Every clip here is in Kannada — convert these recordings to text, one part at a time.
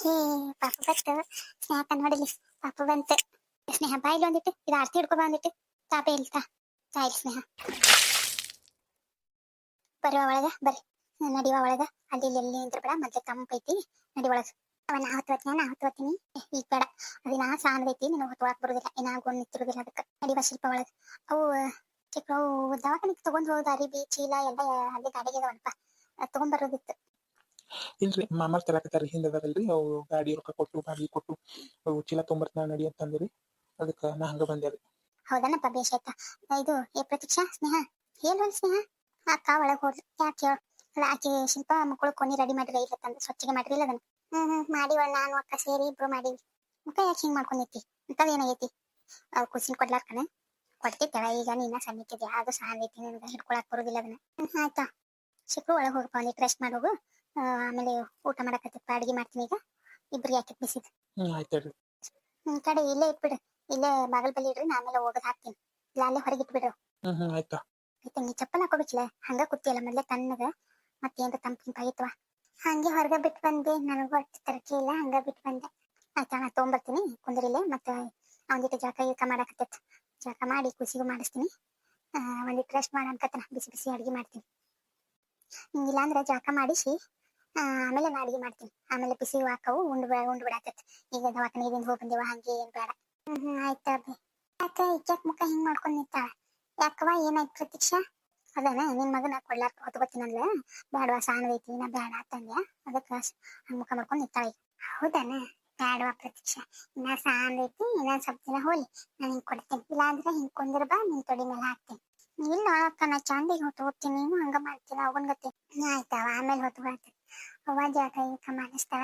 ಹೇ ಪಾಪು ಫಸ್ಟ್ ಸ್ನೇಹ ನೋಡಿಲಿ ಪಾಪು ಬಂತು. ಸ್ನೇಹ ಬಾಯಿಲಿ ಒಂದಿಟ್ಟು, ಇದು ಆರ್ತಿ ಹಿಡ್ಕೊ ಬಂದಿಟ್ಟು ತಾಪೆ ಇಲ್ತಾ ತಾಯಿ ಸ್ನೇಹ. ಬರುವ ಒಳಗ, ಬರ್ರಿ. ನಡಿವ ಒಳಗ. ಅಲ್ಲಿ, ಇಲ್ಲಿ ಎಲ್ಲಿ ನಿಂತ್ರ ಬೇಡ ಮತ್ತೆ ತಂಪೈತಿ ನಡಿ ಒಳಗ. ಅವ ನಾ ಹೊತ್ವತ್ತೀನಿ ನಾ ಹೊತ್ವತ್ತೀನಿ ಈಗ ಬೇಡ. ಅದಿನ ಸಾಂದೈತಿ ನಿನಗೆ ಹೊತ್ಕೊಳಕ್ ಬರುದಿಲ್ಲ. ಏನ ಗೊಂಡ್ ನಿಂತಿರುದಿಲ್ಲ ಅದಕ್ಕೆ. ನಡಿವ ಶಿಲ್ಪ ಒಳಗ. ಅವು ಚಿಕ್ಕ ಅವು ದವಾಖಾನಿಗೆ ತಗೊಂಡ್ ಹೋದ ಅರಿಬಿ ಚೀಲ ಎಲ್ಲ ಅಲ್ಲಿ ಗಾಡಿಗೆ ಅದಾವಲ್ಪ ಅದ್ ತಗೊಂಡ್ ಬರೋದಿತ್ತು. ಇಲ್ರಿ ಮಾಮಾರ್ ತರಾಕತ್ತಾರ ಹಿಂದದಲ್ರಿ ಅವು ಗಾಡಿ ರೊಕ್ಕ ಕೊಟ್ಟು ಗಾಡಿ ಕೊಟ್ಟು, ಅವು ಚೀಲ ತೊಂಬರ್ತಾನ ನಡಿ ಅಂತಂದ್ರಿ, ಅದಕ್ಕ ನಾ ಹಂಗ ಬಂದೆ ರೀ. ಹೌದನಪ್ಪ ಇದು, ಏ ಪ್ರತೀಕ್ಷಾ, ಸ್ನೇಹ? ಏನು ಸ್ನೇಹ? ಅಕ್ಕ ಒಳಗ್ ಹೋದ್ಲು ಯಾಕೆ ಅಲ್ಲ ಶಿಲ್ಪ ಮಕ್ಕಳು ಕೊನಿ ರೆಡಿ ಮಾಡಿರಿ ಇಲ್ಲ ತಂದು, ಸ್ವಚ್ಛಗೆ ಮಾಡಿರಿಲ್ಲ ಅದನ್ನ. ಹ್ಮ್ ಹ್ಮ್ ಮಾಡಿವ ನಾನು, ಅಕ್ಕ ಸೇರಿ ಇಬ್ರು ಮಾಡಿ ಮುಖ ಯಾಕೆ ಹಿಂಗ್ ಮಾಡ್ಕೊಂಡೈತಿ? ಅಂತದ್ ಏನಾಗೈತಿ? ಅವ್ ಕುಸಿನ್ ಕೊಡ್ಲಾರ್ಕಣ ಕೊಡ್ತಿತ್ತಳ ಈಗ ನೀನ ಸಣ್ಣಕ್ಕಿದ್ಯಾ? ಅದು ಸಹ ಐತಿ ಹಿಡ್ಕೊಳಕ್ ಬರುದಿಲ್ಲ ಅದನ್ನ. ಹ್ಮ್, ಆಯ್ತಾ? ಶಿಕ್ರು ಒಳಗ್ ಹೋಗಪ್ಪ ಒಂದಿಟ್ಟು ರೆಸ್ಟ್ ಮಾಡೋಗು ಆಮೇಲೆ ಊಟ ಮಾಡಕತ್ತಿಪ್ಪ ಅಡಿಗೆ ಮಾಡ್ತೀನಿ ಈಗ. ಇಬ್ರಿಗೆ ಯಾಕೆ ಬಿಸಿದ್ ಹ್ಮ್ ಆಯ್ತಾಳ್ರಿ ನಿಮ್ ಕಡೆ ಇಲ್ಲೇ ಇಟ್ಬಿಡು ಇಲ್ಲೇ ಬಾಗಲ್ ಬಲ್ಲಿ ಇಡ್ರಿ ನಾ ಆಮೇಲೆ ಹೋಗೋದ್ ಹಾಕ್ತೀನಿ. ಇಲ್ಲ ಅಲ್ಲೇ ಹೊರಗೆ ಇಟ್ಬಿಡ್ರು ಹ್ಮ್ ಹ್ಮ್ ಆಯ್ತಾ ಆಯ್ತಾ ನೀ ಚಪ್ಪಲ್ ಹಾಕೋಬೇಕಿಲ್ಲ? ಹಂಗ ಕುತ್ತಿಯಲ್ಲ ಮೊದ್ಲೇ ತಣ್ಣಗ. ಮತ್ತೇನ್ರ ತಂಪಿನ ಆಗಿತ್ವ ಹಂಗೆ ಹೊರಗ ಬಿಟ್ಟು ಬಂದೆ. ನನಗೂ ಅಷ್ಟು ತರಕೆ ಇಲ್ಲ ಹಂಗ ಬಿಟ್ಟು ಬಂದೆ. ಆಯ್ತಾ ನಾ ತೊಗೊಂಬರ್ತೀನಿ. ಕುಂದ್ರಿಲೆ ಮತ್ತೆ ಒಂದಿಟ್ಟು ಜಳಕ ಗಿಳಕ ಮಾಡಾಕತ್ತೈತ್. ಜಳಕ ಮಾಡಿ ಕುಸಿಗೂ ಮಾಡಿಸ್ತೀನಿ. ಆ, ಒಂದಿಟ್ಟು ರೆಸ್ಟ್ ಮಾಡ ಅನ್ಕತ್ತನ. ಬಿಸಿ ಬಿಸಿ ಅಡಿಗೆ ಮಾಡ್ತೀನಿ. ಇಲ್ಲಾಂದ್ರೆ ಜಳಕ ಮಾಡಿಸಿ. ಆಮೇಲೆ ನಾ ಅಡಿಗೆ ಮಾಡ್ತೀನಿ. ಆಮೇಲೆ ಬಿಸಿ ಹಾಕವು, ಉಂಡು ಉಂಡು ಬಿಡಾಕತ್ ಈಗ ದವಾಖಾನೆಗಿಂದ ಹೋಗಿ ಬಂದೇವ ಹಂಗೆ ಏನ್ ಬೇಡ. ಹ್ಮ್ ಹ್ಮ್, ಆಯ್ತ ಅಭಿ ಯಾಕ ಇಕ್ಯಾಕ್ ಮುಖ ಹಿಂಗ್ ಮಾಡ್ಕೊಂಡ್ ನಿಂತಾಳ ಯಾಕವ ಏನಾಯ್ತು ಪ್ರತೀಕ್ಷಾ ಅದನ, ನಿನ್ ಮಗನ ಕೊಡ್ಲಾಕ ಹೊತ್ಕೋತೀನಲ್ಲ ಬೇಡವಾ ಸಾಣದೈತಿ ನಾ ಬೇಡ ಅಂತಂದ್ಯ? ಅದಕ್ಕ ಹಂಗ್ ಮುಖ ಮಾಡ್ಕೊಂಡ್ ನಿಂತಾಳ ಈಗ. ಹೌದನ? ಪ್ರತೀಕ್ಷಾ ಇನ್ನ ಸಾಣದೈತಿ ಇನ್ನೊಂದ್ ಸ್ವಲ್ಪ ದಿನ ಹೋಲಿ ನಾನು ಹಿಂಗ್ ಕೊಡ್ತೀನಿ. ಇಲ್ಲಾಂದ್ರೆ ಹಿಂಗ್ ಬಾ, ನಿನ್ ತೊಡಿ ಮೇಲೆ ಹಾಕ್ತೀನಿ. ಇಲ್ಲ ಅಕ್ಕ ನಾ ಚಂದ ಹೊತ್ತು ಹೋಗ್ತೀನಿ ಹಂಗ ಮಾಡ್ತೀನಿ ಅವನ್ ಗತಿ ಆಯ್ತವ ಆಮೇಲೆ ಹೊತ್ತು ಬರ್ತೈತಿ ಅವ್ವ ಜಾಗ ಈಗ ಮಾಡಿಸ್ತಾಳ,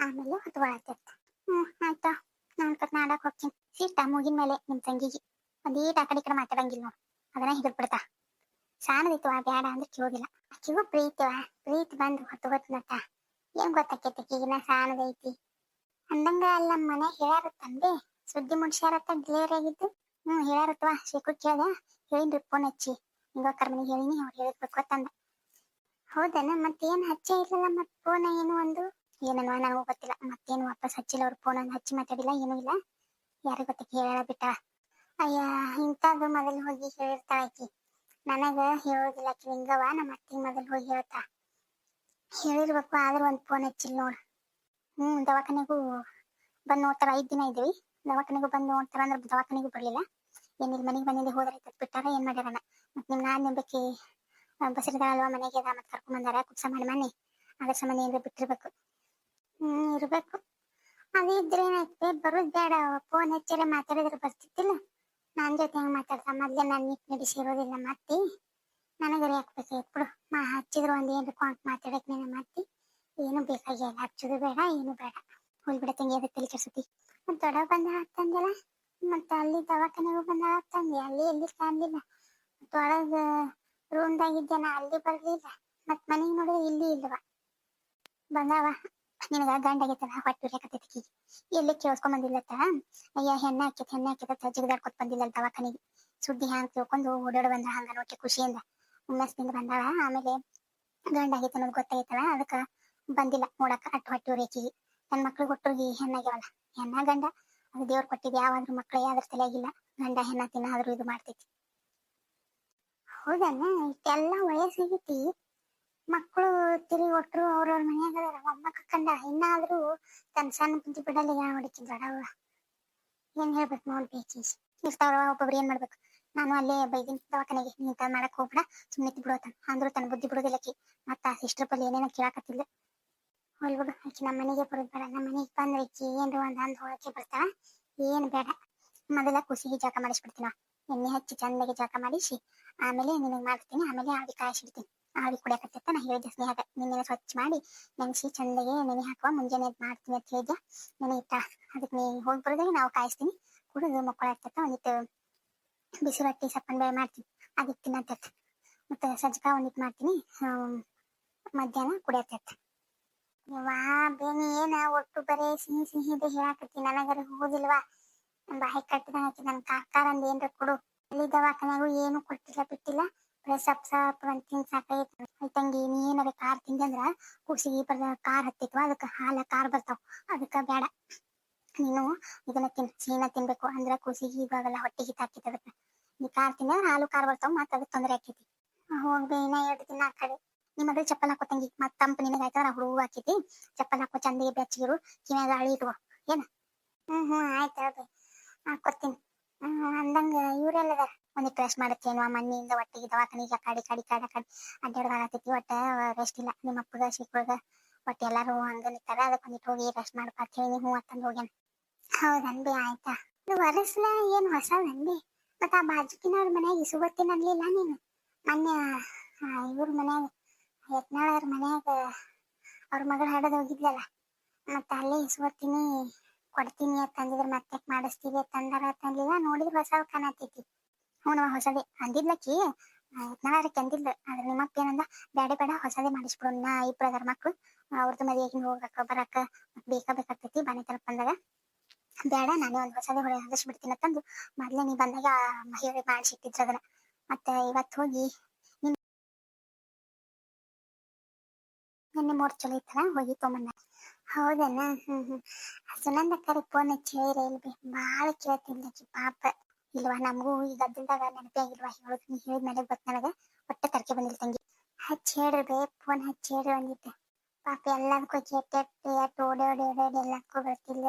ಆಮೇಲೆ ಹೊತ್ತು ಬರ್ತೈತಿ ಹ್ಮ್, ಆಯ್ತಾ. ನಾನ್ ಕತ್ ಹೋಗ್ತೀನಿ. ಸೀಟ ಮುಗಿನ ಮೇಲೆ ನಿಮ್ ತಂಗಿಗೆ. ಒಂದೀಟ್ ಆ ಕಡೆ ಕಡೆ ಮಾತಾಡಂಗಿಲ್ಲ ಅದನ್ನ ಹಿಡಿದ್ ಬಿಡ್ತಾ ಸಾಣದಿತ್ತು, ಆ ಬ್ಯಾಡ ಅಂದ್ರೆ ಕೇಳೋದಿಲ್ಲ ಆಕಿಗೂ ಪ್ರೀತಿವ ಪ್ರೀತಿ ಬಂದು ಹೊತ್ತು ಗೊತ್ತಲತ್ತ ಏನ್ ಗೊತ್ತಾಕೈತಿ ಈಗಿನ ಸಾಣದೈತಿ ಅಂದಂಗ ಅಲ್ಲ ಮನೆ ಹೇಳ್ಯಾರ ತಂದೆ. ಸುದ್ದಿ ಮುಡ್ಸ್ಯಾರತ್ತ ಡಿಲಿವರಿ ಆಗಿದ್ದು. ಹ್ಮ್, ಹೇಳ್ಯಾರತ್ವ. ಶೇಖು ಕೇಳ್ದ. ಹೇಳಿನ್ರಿ, ಫೋನ್ ಹಚ್ಚಿ. ಹಿಂಗ ಕರ್ಮನಿಗೆ ಹೇಳಿನಿ, ಅವ್ರು ಹೇಳಿರ್ಬೇಕು ತಂದ ಹೌದನ? ಮತ್ತೇನ್ ಹಚ್ಚೇ ಇರ್ಲಿಲ್ಲ ಮತ್ ಫೋನ್ ಏನು ಒಂದು? ಏನನ್ವ ನನಗೂ ಗೊತ್ತಿಲ್ಲ. ಮತ್ತೇನು ವಾಪಸ್ ಹಚ್ಚಿಲ್ಲ ಅವ್ರ ಫೋನ್ ಹಚ್ಚಿ ಮಾತಾಡಿಲ್ಲ, ಏನು ಇಲ್ಲ. ಯಾರು ಗೊತ್ತ ಹೇಳ ಬಿಟ್ಟ. ಅಯ್ಯ ಇಂಥದ್ದು ಮೊದಲು ಹೋಗಿ ಹೇಳಿರ್ತಾ ಆಕಿ. ನನಗ ಹೇಳೋದಿಲ್ಲ ಆಕಿ ಹಿಂಗವ ನಮ್ಮ ಅತ್ತಿ ಮೊದಲು ಹೋಗಿ ಹೇಳ್ತಾ. ಹೇಳಿರ್ಬೇಕು, ಆದ್ರೆ ಒಂದ್ ಫೋನ್ ಹಚ್ಚಿಲ್ಲ ನೋಡು. ಹ್ಮ್, ದವಾಖಾನೆಗೂ ಬಂದ್ ನೋಡ್ತಾರ ಐದ್ ದಿನ ಇದ್ವಿ. ದವಾಖಾನೆಗೂ ಬಂದ್ ನೋಡ್ತಾರ ಅಂದ್ರೆ ದವಾಖಾನೆಗೂ ಬರ್ಲಿಲ್ಲ. ಏನಿಲ್ಲ, ಮನೆಗೆ ಬಂದಿದ್ದೆ ಹೋದ್ರೆ ಬಿಟ್ಟಾರ ಏನ್ ಮಾಡ್ಯಾರನ ಮತ್ ನಿಮ್ ನಾನ್ ನಂಬಕ್ಕೆ ಬಸರಿದ ಅಲ್ವಾ ಮನೆಗೆ ಮತ್ತೆ ಕರ್ಕೊಂಡ್ ಬಂದಾರ, ಕುಪ್ಸ ಮಾಡಿ ಮನೆ ಅದ್ರ ಸಂಬಂಧ ಏನ್ರ ಬಿಟ್ಟಿರ್ಬೇಕು. ಹ್ಮ್, ಇರ್ಬೇಕು. ಅದು ಇದ್ರೆ ಏನಾಯ್ತು ಬರೋದ್ ಬೇಡ. ಫೋನ್ ಹಚ್ಚಿರ ಮಾತಾಡಿದ್ರೆ ಬರ್ತಿತ್ತಿಲ್ಲ ನನ್ ಜೊತೆ ಹೆಂಗ್ ಮಾತಾಡ್ತಾ ಮೊದ್ಲೇ ನಾನು ನಿಟ್ ನಡೆಸಿರೋದಿಲ್ಲ ಮತ್ತೆ. ನನಗರಿ ಹಾಕ್ಬೇಕಾಯ್ತು ಬಿಡು ಮಾ, ಹಚ್ಚಿದ್ರು ಒಂದ್ ಏನ್ರ ಕಾಂಟ್ ಮಾತಾಡಕ್ ನೀನು ಮತ್ತಿ. ಏನು ಬೇಕಾಗಿಲ್ಲ ಹಚ್ಚೋದು ಬೇಡ, ಏನು ಬೇಡ. ಹೋಲ್ಬಿಡ ತಂಗಿ ಅದಕ್ಕೆ ತಲೆ ಮತ್ ದೊಡ್ಡ ಬಂದ ಹಾಕ್ತಂದಿಲ್ಲ ಮತ್ತ ಅಲ್ಲಿ ದವಾಖಾನೆಗೂ ಬಂದ ಹಾಕ್ತಂಗಿ ಅಲ್ಲಿ ಎಲ್ಲಿ ಕಾಣ್ಲಿಲ್ಲ ಮತ್ ಒಳಗ ರೂಮ್ದಾಗಿದ್ದೆ ನಾ ಅಲ್ಲಿ ಬರ್ಲಿಲ್ಲ. ಮತ್ ಮನೆಗೆ ನೋಡಿದ್ರೆ ಇಲ್ಲಿ ಇಲ್ವಾ? ಬಂದಾವ. ನಿನಗ ಗಂಡ ಆಗೈತಲ್ಲ, ಹೊಟ್ಟೆ ಉರಿಯಾಕತ್ತೈತಿ ಎಲ್ಲಿ ಕೇಳಿಸ್ಕೊಂಡ್ ಅಯ್ಯ, ಹೆಣ್ಣ ಹಾಕಿತ್ ಹೆಣ್ಣ ಹಾಕಿತ ಜಿಗದಾಡ್ಕೊತ್ ಬಂದಿಲ್ಲ ದವಾಖಾನಿಗೆ. ಸುದ್ದಿ ಹ್ಯಾಂಗ ತಿಳ್ಕೊಂಡು ಓಡಾಡ ಬಂದ ಹಂಗ ನೋಡ್ಕೆ ಖುಷಿಯಿಂದ. ಹುಮ್ಮಸ್ನಿಂದ ಬಂದಾಳ ಆಮೇಲೆ ಗಂಡ ಆಗೈತೆ ಅನ್ನೋದು ಗೊತ್ತಾಗೈತಲ್ಲ ಅದಕ್ಕ ಬಂದಿಲ್ಲ ನೋಡಕ ಅಟ್ಟು ಹೊಟ್ಟೆ ರೇಖಿಗೆ ತನ್ನ ಮಕ್ಳಿಗೆ ಹುಟ್ಟೋಗಿ ಹೆಣ್ಣಾಗ್ಯಾವಲ್ಲ ಹೆಣ್ಣ ಗಂಡ? ಅದು ದೇವ್ರ ಕೊಟ್ಟಿದ್ ಯಾವಾದ್ರೂ ಮಕ್ಳು ಯಾವ್ದ್ರ ತಲೆಯಾಗಿಲ್ಲ ಗಂಡ ಹೆಣ್ಣ ತಿನ್ನಾದ್ರೂ ಇದು ಮಾಡ್ತೈತಿ. ಹೌದನ ಇಷ್ಟೆಲ್ಲ ವಯಸ್ಸಾಗೈತಿ ಮಕ್ಕಳು ತಿರುಗಿ ಒಟ್ಟರು ಅವ್ರವ್ರ ಮನ್ಯಾಗ ಅಮ್ಮ ಕಕ್ಕಂಡ ಇನ್ನಾದ್ರೂ ತನ್ನ ಸಣ್ಣ ಬುದ್ಧಿ ಬಿಡಲ್ಲ ಯಾವ ಹೊಡಿತಿದ್ ದೊಡ್ಡವ್ವ? ಏನ್ ಹೇಳ್ಬೇಕು ನೋಡ್ಬೇಕು ಇರ್ತಾವ್ರ ಒಬ್ಬೊಬ್ರು ಏನ್ ಮಾಡ್ಬೇಕು? ನಾನು ಅಲ್ಲೇ ಬೈದಿನ ದವಾಖಾನೆಗೆ. ನಿಂತ ಮಾಡಕ್ ಹೋಗ್ಬೇಡ. ಸುಮ್ಮನೆ ಬಿಡೋತಾನ ಅಂದ್ರು ತನ್ನ ಬುದ್ಧಿ ಬಿಡೋದಿಲ್ಲಕಿ. ಮತ್ತ ಸಿಸ್ಟರ್ ಪಲ್ಲಿ ಏನೇನೋ ಕೇಳಾಕತ್ತಿಲ್ಲ ಹೋಲ್ಬಿಡು ಆಕಿ ನಮ್ಮ ಮನೆಗೆ ಬರೋದ್ ಬೇಡ. ನಮ್ಮ ಮನೆಗೆ ಬಂದ್ರೆ ಆಕಿ ಏನ್ರ ಒಂದ್ ಅಂದ್ ಹೋಗಕ್ಕೆ ಬರ್ತಾಳ. ಏನ್ ಬೇಡ. ಮೊದಲ ಕುಸಿಗೆ ಜಾಕ ಮಾಡಿಸ್ಬಿಡ್ತೀನ ಎಣ್ಣೆ ಹಚ್ಚಿ ಚಂದಾಗಿ ಜಾಕ ಮಾಡಿಸಿ, ಆಮೇಲೆ ನಿನಗೆ ಮಾಡ್ತೀನಿ, ಆಮೇಲೆ ಆವಿ ಕಾಯಿಸಿಡ್ತೀನಿ. ಆವಿ ಕುಡಿಯಕತ್ತೈತ, ನಾ ಹೇಳಿದೆ ಸ್ನೇಹದ ನಿನ್ನೆ ಸ್ವಚ್ಛ ಮಾಡಿ, ನೆನೆಸಿ ಚಂದಾಗೆ ನೆನೆ ಹಾಕುವ, ಮುಂಜಾನೆ ಮಾಡ್ತೀನಿ ಅಂತ ಹೇಳಿದ್ದೆ ನೆನೆ ಇತ್ತ ಅದಕ್ಕೆ ನೀ ಹೋಗಿ ಬರೋದಾಗೆ ನಾವು ಕಾಯಿಸ್ತೀನಿ. ಕುಡಿದು ಮಕ್ಕಳ ಆಗ್ತೈತ, ಒಂದಿಟ್ಟು ಬಿಸಿ ರೊಟ್ಟಿ ಸಪ್ಪನ್ ಬೇಳೆ ಮಾಡ್ತೀನಿ. ಅದಕ್ಕೆ ತಿನ್ನತ್ತೈತ ಮತ್ತೆ ಸಜ್ಜಕ ಒಂದಿಟ್ಟು ಮಾಡ್ತೀನಿ ಮಧ್ಯಾಹ್ನ ಕುಡಿಯತ್ತೈತ ವಾ ಬೇನಿ, ಏನ ಒಟ್ಟು ಬರೇ ಸಿಹಿ ಸಿಹಿದೆ ಹೇಳಾಕತ್ತಿ. ನನಗರ ಹೋದಿಲ್ವಾ ಬಾಯಿ ಕಟ್ಟಿದಂಗ ಆಕಿ ನನ್ ಕಾಕಾರ ಅಂದ್ ಏನ್ರ ಕೊಡು. ಅಲ್ಲಿ ದವಾಖಾನೆಗೂ ಏನು ಕೊಟ್ಟಿಲ್ಲ, ಬಿಟ್ಟಿಲ್ಲ. ಬರೀ ಸಪ್ ಸಪ್ ಅಂತ ತಿನ್ ಸಾಕಾಗೈತಿ ಅಯ್ಯ ತಂಗಿ, ನೀ ಏನಾರ ಕಾರ್ ತಿಂದೆ ಅಂದ್ರ ಕೂಸಿಗೆ ಬರ್ದ ಕಾರ್ ಹತ್ತಿತ್ತು ಅದಕ್ಕೆ ಹಾಲ, ಕಾರ್ ಬರ್ತಾವ. ಅದಕ್ಕ ಬೇಡ ನೀನು ಇದನ್ನ ತಿನ್ ಸೀನ ತಿನ್ಬೇಕು. ಅಂದ್ರ ಕೂಸಿಗೆ ಇವಾಗೆಲ್ಲ ಹೊಟ್ಟಿಗೆ ತಾಕಿತ್ ಅದಕ್ಕ. ನೀ ಕಾರ್ ತಿಂದ್ರೆ ಹಾಲು, ಕಾರ್ ಬರ್ತಾವ. ಮತ್ತ ಅದಕ್ಕೆ ತೊಂದರೆ ಆಕೈತಿ ಹೋಗ್ಬೇ ಇನ್ನ ಎರಡು ದಿನ ಆ ಕಡೆ. ನಿಮ್ಮ ಮಗಳು ಚಪ್ಪಲ್ ಹಾಕೋ ತಂಗಿ. ಮತ್ ತಂಪು ನಿನಗೆ ಆಯ್ತಂದ್ರ ಹುಡುಗ ಹಾಕಿತಿ. ಚಪ್ಪಲ್ ಹಾಕೋ ಚಂದಿಗೆ ಬೆಚ್ಚಗಿರು, ಕಿವ್ಯಾಗ ಅಳಿ ಇಟ್ಕೋ. ಏನ? ಹ್ಮ್ ಹ್ಮ್, ಆಯ್ತು ಹಾಕೊಡ್ತೀನಿ ಹ್ಮ್ ಅಂದಂಗ ಇವ್ರೆಲ್ಲ ಅದಾರ ಒಂದಿಟ್ಟು ರೆಸ್ಟ್ ಮಾಡತ್ತೇನು ಮಣ್ಣಿಂದ ಒಟ್ಟಿಗೆ ದವಾಖಾನಿಗೆ ಆ ಕಡೆ ಕಡೆ ಕಡೆ ಕಡೆ. ಅಡ್ಡಾಡ್ದಾಗತ್ತೈತಿ ಒಟ್ಟ ರೆಸ್ಟ್ ಇಲ್ಲ. ನಿಮ್ಮ ಅಪ್ಪಗ ಶಿಕ್ಳಗ ಒಟ್ಟು ಎಲ್ಲಾರು ಹಂಗ ನಿಂತಾರ ಅದಕ್ಕೆ ಒಂದಿಟ್ಟು ಹೋಗಿ ರೆಸ್ಟ್ ಅಂತ ಹೇಳಿ ಹ್ಞೂ ಅಂತಂದು ಹೋಗ್ಯಾನ. ಹೌದನ್ಬಿ ಆಯ್ತಾ. ನೀವು ಅರಸ್ಲ ಏನು ಹೊಸ ಹೊಸದನ್ಬಿ ಮತ್ತ ಆ ಬಾಜುಕಿನವ್ರ ಮನ್ಯಾಗ ಇಸುಗತ್ತಿನ ಅನ್ಲಿಲ್ಲ ನೀನು? ಮೊನ್ನೆ ಇವ್ರ ಮನ್ಯಾಗ, ಯತ್ನಾಳವ್ರ ಮನ್ಯಾಗ ಅವ್ರ ಮಗಳು ಹಾಡೋದು ಹೋಗಿದ್ಲಲ್ಲ? ಮತ್ತೆ ಅಲ್ಲೇ ಇಸ್ಕೊತೀನಿ ಕೊಡ್ತೀನಿ ಅಂತ ಅಂದಿದ್ರ ಮತ್ತೆ ಮಾಡಿಸ್ತೀವಿ ತಂದಾರ ಅಂತಂದಿಲ್ಲ, ನೋಡಿದ್ರ ಹೊಸ ಕಾಣತೈತಿ. ಹ್ಞೂ ಹೊಸದೇ ಅಂದಿದ್ಲಕ್ಕಿ ಯತ್ನಾಳಕ್ಕೆ ಅಂದಿದ್ಲು ಆದ್ರೆ ನಿಮ್ಮಪ್ಪ ಏನಂದ ಬೇಡ ಬೇಡ, ಹೊಸದೇ ನಾ ಇಬ್ರು ಅದಾರ ಮಕ್ಕಳು ಅವ್ರದ್ದು ಮದುವೆಗೆ ಹೋಗಕ್ಕ ಬರಕ್ಕ ಬೇಕಾ ಬೇಕಾಗ್ತೈತಿ, ಬನ್ನಿ ತಲುಪ್ ಬಂದಾಗ ಬೇಡ ನಾನೇ ಒಂದು ಹೊಸದೇ ಹೊಳೆ ಹಂದಿಸ್ಬಿಡ್ತೀನಿ ಅಂತಂದು. ಮೊದ್ಲೇ ನೀ ಬಂದಾಗ ಹೇಳಿ ಮಾಡಿಸಿಟ್ಟಿದ್ರು ಅದನ್ನ. ಮತ್ತೆ ಇವತ್ತು ಹೋಗಿ ನಿನ್ ನಿನ್ನೆ ಮೂರ್ ಚಲೋ ಇತ್ತಲ್ಲ, ಹೋಗಿ ತೊಗೊಂಬಂದ. ಹೌದನ? ಹ್ಮ್ ಹ್ಮ್. ಸುನಂದ ಕರೆ ಫೋನ್ ಹಚ್ಚಿ ಹೇಳಿರ ಬಾಳ ಕೇಳ್ತಿದ್ಲಕಿ ಪಾಪ. ಇಲ್ವಾ? ನಮಗೂ ಈಗ ಗದ್ದಲ್ದಾಗ ನೆನಪೇ ಆಗಿಲ್ವಾ? ಹೇಳೋದು ನೀ ಹೇಳಿದ್ಮೇಲೆ ಗೊತ್ತ ನನಗ. ಒಟ್ಟ ತರ್ಕೆ ಬಂದಿಲ್ಲ ತಂಗಿ. ಹಚ್ಚಿ ಹೇಳ್ರಿ ಬೇ, ಫೋನ್ ಹಚ್ಚಿ ಹೇಳ್ರಿ ಒಂದಿಟ್ಟು ಪಾಪ ಎಲ್ಲದಕ್ಕೂ ಕೆಟ್ಟ ಎಟ್ಟು ಓಡಿ ಓಡಿ ಓಡಿ ಎಲ್ಲದಕ್ಕೂ ಬರ್ತಿಲ್ಲ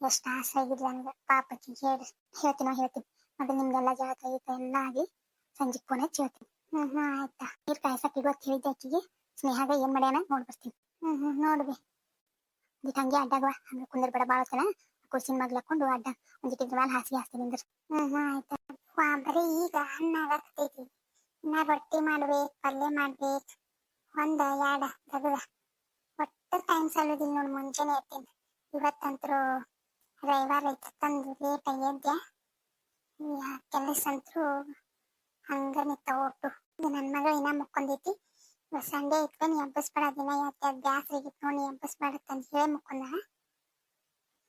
ಎಷ್ಟು ಆಸೆ ಆಗಿಲ್ಲ ನನಗೆ. ಪಾಪ ಹೇಳಿ ಹೇಳ್ತೀನಿ ಹೇಳ್ತೀನಿ. ಮತ್ತೆ ನಿಮ್ಗೆಲ್ಲ ಜಾಗ ಗೀತ ಎಲ್ಲ ಆಗಿ ಸಂಜೆ ಫೋನ್ ಹಚ್ಚಿ ಹೇಳ್ತೀನಿ. ಹ್ಮ್ ಹ್ಮ್, ಆಯ್ತಾ. ನೀರ್ ಕಾಯ್ಸಕ್ ಇವತ್ತು ಹೇಳಿದ್ದೆ ಆಕಿಗೆ ಸ್ನೇಹಾಗ ಏನ್ ಮಾಡ್ಯಾನ ನೋಡ್ಬರ್ತೀನಿ ಹ್ಮ್ ಹ್ಮ್ ನೋಡ್ಬಿ ಹಂಗೆ ಅಡ್ಡಾಗವ ಹಂಗ ಕುಂದರ್ ಬೇಡ ಹೊತ್ತನ ಮಗ್ಲ ಅಡ್ಡ. ಒಂದಿಟ್ಟಿದ್ರ ಮೇಲೆ ಹಾಸಿಗೆ ಹಾಸ್ತೀನಿ ನಿಂದ್ರ ಹ್ಮ್ ಆಯ್ತಾ. ವಾ, ಬರೀ ಈಗ ಅನ್ನ ಆಗತೈತಿ ಇನ್ನ ರೊಟ್ಟಿ ಮಾಡ್ಬೇಕು, ಪಲ್ಯ ಮಾಡ್ಬೇಕು. ಒಂದ, ಎರಡ ತಗದ ಒಟ್ಟ ಟೈಮ್ ಸಲ್ಲೋದಿಲ್ಲ ನೋಡಿ ಮುಂಜಾನೆ ಎತ್ತೀನಿ ಇವತ್ತಂತ್ರು ರವಿವಾರ ಐತಿ ತಂದು ಲೇಟ್ ಎದ್ದೆ. ಕೆಲಸ ಅಂತೂ ಹಂಗ ನಿಂತಾವ ಒಟ್ಟು ನನ್ನ ಮಗಳು ಇನ್ನ ಮುಕ್ಕೊಂಡೈತಿ ಸಂಡೇ ಇತ್ತು, ನೀ ಹಬ್ಬಸ್ಬೇಡ ದಿನ ಯಾಕೆ ಬ್ಯಾಸ್ರಿಗಿತ್ತು ನೋಡಿ ಹಬ್ಬಸ್ಬೇಡ ಅಂತ ಹೇಳಿ ಮುಕ್ಕೊಂದ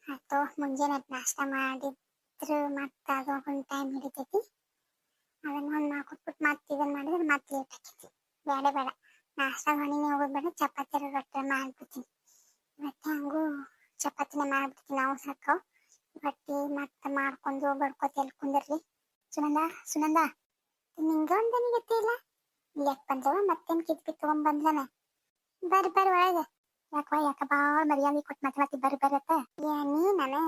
ಆಯ್ತು, ಮುಂಜಾನೆ ನಾಷ್ಟ ಮಾಡಿದ್ರು ಮತ್ತೆ ಅದು ಒಂದು ಟೈಮ್ ಹಿಡಿತೈತಿ. ಅದನ್ನ ಒಂದು ಕೊಟ್ಬಿಟ್ಟು ಮತ್ತೆ ಇದನ್ನ ಮಾಡಿದ್ರೆ ಮತ್ತೆ ಲೇಟ್ ಬೇಡ ಬೇಡ. ನಾಷ್ಟ ಮನೆಗೆ ಹೋಗೋದು ಚಪಾತಿ ರೊಟ್ಟಿ ಮಾಡ್ಬಿಡ್ತೀನಿ. ಮತ್ತೆ ಹಂಗೂ ಚಪಾತಿನ ಮಾಡ್ಬಿಡ್ತೀನಿ. ನಾವು ಸಾಕು. ರೊಟ್ಟಿ ಮತ್ತೆ ಮಾಡ್ಕೊಂಡು ಬಡ್ಕೋತ ಎಲ್ಲಿ ಕುಂದಿರ್ಲಿ. ಸುನಂದ ಸುನಂದ. ನಿಂಗೆ ಒಂದು ಗೊತ್ತಿಲ್ಲ ಯಾಕೆ ಬಂದವ ಮತ್ತೇನು ಕಿತ್ಬಿ ತಗೊಂಡ್ ಬರ್ರಿ ಬರ್ರಿ ಒಳಗೆ. ಯಾಕವ ಯಾಕ ಬಾಳ ಮರ್ಯಾದೆ ಕೊಟ್ಟು ಮಾತಾಡತಿ ಬರ್ರಿ ಬರತ್ತ ಏ ನೀ ನಾನು?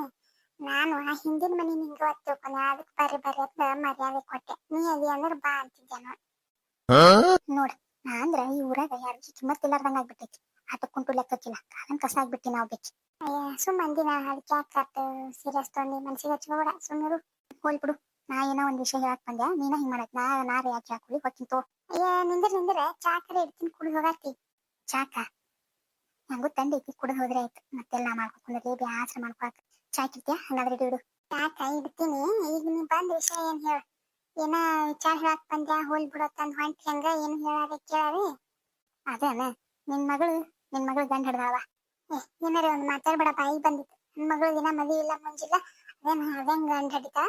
ನಾನು ಆ ಹಿಂದಿನ ಮನೆ ನಿಂಗೆ ಒತ್ತು ಅದಕ್ಕೆ ಬರ್ರಿ ಬರತ್ತ ಮರ್ಯಾದೆ ಕೊಟ್ಟೆ. ನೀ ಅದಿ ಅಂದ್ರೆ ಬಾ ಅಂತಿದ್ದೆ ನೋಡಿ. ನೋಡ್ ನಾ ಅಂದ್ರ ಈ ಊರಾಗ ಯಾರು ಕಿಮ್ಮತ್ ಇಲ್ಲಾರ್ದಂಗ ಆಗ್ಬಿಟ್ಟೈತಿ. ಆಟಕ್ ಕುಂಟು ಲೆಕ್ಕಕ್ಕಿಲ್ಲ ಕಾಲನ್ ಕಸ ಆಗ್ಬಿಟ್ಟಿ ನಾವು ಬಿಟ್ಟಿ ಅಯ್ಯ ಸುಮ್ ಅಂದಿನ ಅದಕ್ಕೆ ಯಾಕೆ ಸೀರಿಯಸ್ ತೊಗೊಂಡು ಮನ್ಸಿಗೆ ಹಚ್ಕೋಬೇಡ ಸುಮ್ಮರು ಹೋಲ್ ಬಿಡು ನಾ ಏನೋ ಒಂದ್ ವಿಷಯ ಹೇಳಕ್ ಬಂದೆ ನೀನ ಹಿಂಗ್ ಮಾಡಕ್ ನಾ ನಾ ಯಾಕೆ ಹಾಕೊಳ್ಳಿ ಹೊತ್ತಿನ ತೋ. ಅಯ್ಯ ನಿಂದ್ರ ನಿಂದ್ರ ಚಾಕರೆ ಇಡ್ತೀನಿ ಕುಡಿದು ಹೋಗಾತಿ ಚಾಕ? ನಂಗೂ ತಂದೆ ಇಕ್ಕಿ ಕುಡಿದು ಹೋದ್ರೆ ಆಯ್ತು. ಮತ್ತೆಲ್ಲ ಮಾಡ್ಕೊಂಡ್ರೆ ಬ್ಯಾಸರ ಮಾಡ್ಕೊಳಕ್. ಚಾ ಕಿತ್ಯಾ ಹಂಗಾದ್ರೆ ಇಡು ಚಾಕ ಇಡ್ತೀನಿ. ಈಗ ನೀ ಬಂದ ವಿಷಯ ಏನ್ ಹೇಳ? ಏನ ಚಾ ಹೇಳಕ್ ಬಂದ್ಯಾ? ಹೋಲ್ ಬಿಡತ್ತಂದ್ ಹೊಂಟಿ ಹಂಗ? ಏನು ಹೇಳಾರೆ ಕೇಳಾರಿ ಅದೇನ ನಿನ್ ಮಗಳು ನಿನ್ ಮಗಳು ಗಂಡ ಹಿಡ್ದಾವ ಏ ಏನಾರ ಒಂದ್ ಮಾತಾಡ್ಬೇಡಪ್ಪ. ಈಗ ಬಂದಿತ್ತು ನನ್ ಮಗಳು ದಿನ ಮದ್ವೆ ಇಲ್ಲ ಮುಂಜಿಲ್ಲ. ಅದೇನ ಅದೇನ್ ಗಂಡ ಹಿಡಿತಾ?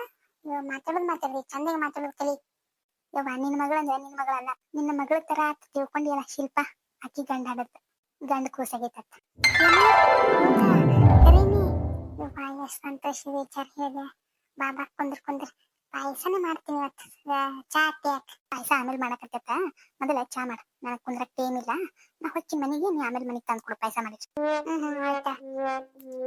ಮಾತಾಡೋದ್ ಮಾತಾಡ್ರಿ. ಚಂದಾಗ ಮಾತಾಡೋದ್ ಕಲಿ ಯವ್ವ ನಿನ್ನ ಮಗಳಂದ್ರೆ ನಿನ್ನ ಮಗಳಲ್ಲ. ನಿನ್ನ ಮಗಳ ತರ ತಿಳ್ಕೊಂಡಿಯಲ್ಲ ಶಿಲ್ಪ. ಅಕ್ಕಿ ಗಂಡ ಆಡತ್ತ ಗಂಡ ಕೂಸಾಗೈತತ್ತ ಕರೀನಿ ಯವ್ವ ಎಷ್ಟು ಸಂತೋಷ ವಿಚಾರ ಹೇಳಿದೆ ಬಾಬಾ ಕುಂದ್ರ ಕುಂದ್ರ ಪಾಯಸನ ಮಾಡ್ತೀನಿ ಇವತ್ತು ಚಾ ಟ್ಯಾಕ್ ಪಾಯಸ ಆಮೇಲೆ ಮಾಡಕತ್ತತ್ತ ಮೊದಲ ಚಾ ಮಾಡ ನನಗೆ ಕುಂದ್ರ ಟೈಮ್ ಇಲ್ಲ ನಾ ಹೊಚ್ಚಿ ಮನೆಗೆ ನೀ ಆಮೇಲೆ ಮನೆಗೆ ತಂದು ಕೊಡು ಪಾಯಸ ಮಾಡಿ ಹ್ಮ್ ಆಯ್ತಾ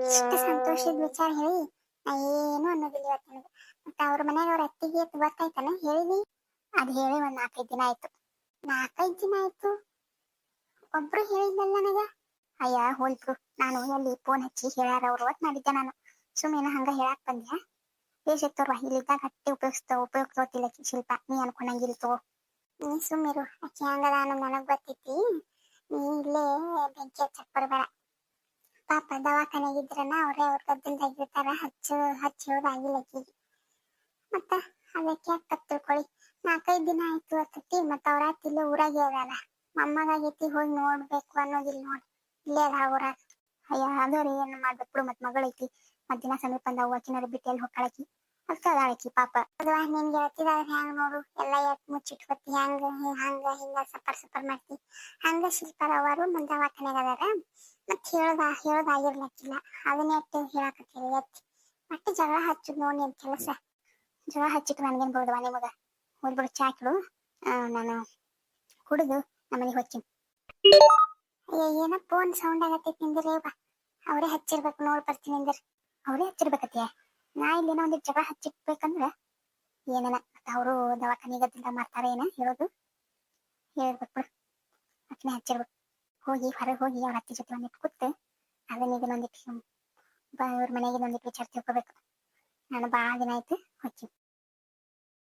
ಇಷ್ಟು ಸಂತೋಷದ ವಿಚಾರ ಹೇಳಿ ನಾ ಏನು ಅನ್ನೋದಿಲ್ಲ ಇವತ್ತು ನನಗೆ ಮತ್ತ ಅವ್ರ ಮನ್ಯಾಗ ಅವ್ರ ಅತ್ತಿಗೆ ಗೊತ್ತಾಯ್ತಾನೆ ಹೇಳಿದಿ ಅದ್ ಹೇಳಿ ಒಂದ್ ನಾಲ್ಕೈದು ದಿನ ಆಯ್ತು ನಾಲ್ಕೈದು ದಿನ ಆಯ್ತು ಒಬ್ರು ಹೇಳಿದ್ನಲ್ಲ ನನಗ? ಅಯ್ಯ ಹೋಲ್ತು ನಾನು ಎಲ್ಲಿ ಫೋನ್ ಹಚ್ಚಿ ಹೇಳ್ಯಾರ ಅವ್ರು ಒತ್ ಮಾಡಿದ್ದೆ ನಾನು. ಸುಮ್ಮನೆ ಹಂಗ ಹೇಳಾಕ್ ಬಂದ್ಯಾ? ಬೇಸತ್ತೋರ್ವ ಇಲ್ಲಿದ್ದಾಗ ಹಟ್ಟಿ ಉಪಯೋಗಿಸ್ತ ಉಪಯೋಗಿಸೋತಿಲ್ಲ ಶಿಲ್ಪ. ನೀ ಅನ್ಕೊಂಡಂಗಿಲ್ತು ನೀ ಸುಮ್ಮಿರು ಅಕ್ಕಿ ಹಂಗದ ಅನ್ನೋ ನನಗ್ ಗೊತ್ತೈತಿ. ನೀ ಇಲ್ಲೇ ಬೆಂಕಿ ಹಚ್ಚಕ್ ಬರ್ಬೇಡ ಪಾಪ ದವಾಖಾನೆಗಿದ್ರನ ಅವ್ರೇ ಅವ್ರ ಗದ್ದಲ್ದಾಗಿರ್ತಾರ ಹಚ್ಚ, ಹಚ್ಚಿ ಅಕ್ಕಿಗೆ ಮತ್ತ ಅದಕ್ಕೆ ಯಾಕೆ ತಿಳ್ಕೊಳ್ಳಿ ನಾಲ್ಕೈದು ದಿನ ಆಯ್ತು ಅತ್ತತಿ ಮತ್ತ ಅವ್ರ ಇಲ್ಲೇ ಊರಾಗೆ ಮೊಮ್ಮಗಾಗೈತಿ ಹೋಗಿ ನೋಡ್ಬೇಕು ಅನ್ನೋದಿಲ್ಲ ನೋಡಿ. ಇಲ್ಲೇ ಅದ ಊರಾಗ. ರೀ ಏನ್ ಮಾಡ್ಬೇಕು ಮತ್ ಮಗಳೈತಿ ಮತ್ ದಿನ ಸಮೀಪ ಅಂದ ಅಕಿನಾರ ಬಿಟ್ಟು ಎಲ್ಲಿ ಹೊಕ್ಕಳಕಿ? ಅದಕ್ಕೆ ಪಾಪ. ಅದ್ವಾ, ನಿನ್ ಗೆಳತಿದಾಗ ಹ್ಯಾಂಗ ನೋಡು? ಎಲ್ಲ ಎತ್ ಮುಚ್ಚಿಟ್ಕೊತಿ ಹ್ಯಾಂಗ, ಹಿ- ಹಂಗ, ಹಿಂಗ ಸಪರ್ ಸಪರ್ ಮಾಡ್ತಿ. ಹಂಗ ಶಿಲ್ಪರ ಅವರು ಮುಂದ ದವಾಖಾನ್ಯಾಗ ಅದಾರ. ಮತ್ ಹೇಳ್ದ ಹೇಳ್ದಾಗಿರ್ಲಕ್ಕಿಲ್ಲ ಅದನ್ನ ಎಟ್ಟು ಹೇಳಕತ್ತೀರಿ, ಎತ್ತಿ. ಮತ್ತೆ ಜಗಳ ಹಚ್ಚುದ್ ನೋಡಿ ನಿನ್ ಕೆಲಸ. ಜಗಳ ಹಚ್ಚಿಟ್ಟು ನನಗೇನ್ ಬೋದವ ನಿಮಗ? ಹೋಗ್ಬಿಡು ಚಾಕಿಡು ನಾನು ಕುಡಿದು. ಹೋಗ್ತೀನಿ. ಅಯ್ಯ, ಏನೋ ಫೋನ್ ಸೌಂಡ್ ಆಗತ್ತೈತಿ ನಿಂದಿರಿ, ಬಾ. ಅವರೇ ಹಚ್ಚಿರ್ಬೇಕು, ನೋಡ್ ಬರ್ತೀನಿ ಅಂದ್ರ ಅವರೇ ಹಚ್ಚಿರ್ಬೇಕತ್ತೀಯ ನಾ ಇಲ್ಲೇನೋ ಒಂದು ಜಗ ಹಚ್ಚಿಟ್ಬೇಕಂದ್ರ ಏನೇನ? ಅವರು ದವಾಖಾನಿಗೆ ಗದ್ದಿಂದ ಮಾಡ್ತಾರೆ ಏನ ಹೇಳೋದು? ಹೇಳ್ಬೇಕು ಅಕ್ಕನೆ ಹಚ್ಚಿರ್ಬೇಕು. ಹೋಗಿ, ಹೊರಗೆ ಹೋಗಿ ಅವ್ರ ಅತ್ತಿ ಜೊತೆ ಒಂದಿಟ್ಟು ಕೂತು. ಅದನ್ನ ಇದನ್ನ ಒಂದಿಟ್ಟು ಇವ್ರ ಮನೆಗೆ ಒಂದಿಟ್ಟು ವಿಚಾರ ತಿಳ್ಕೊಬೇಕು. ನಾನು ಭಾಳ ದಿನ ಆಯ್ತು, ಹೋಗ್ತೀನಿ.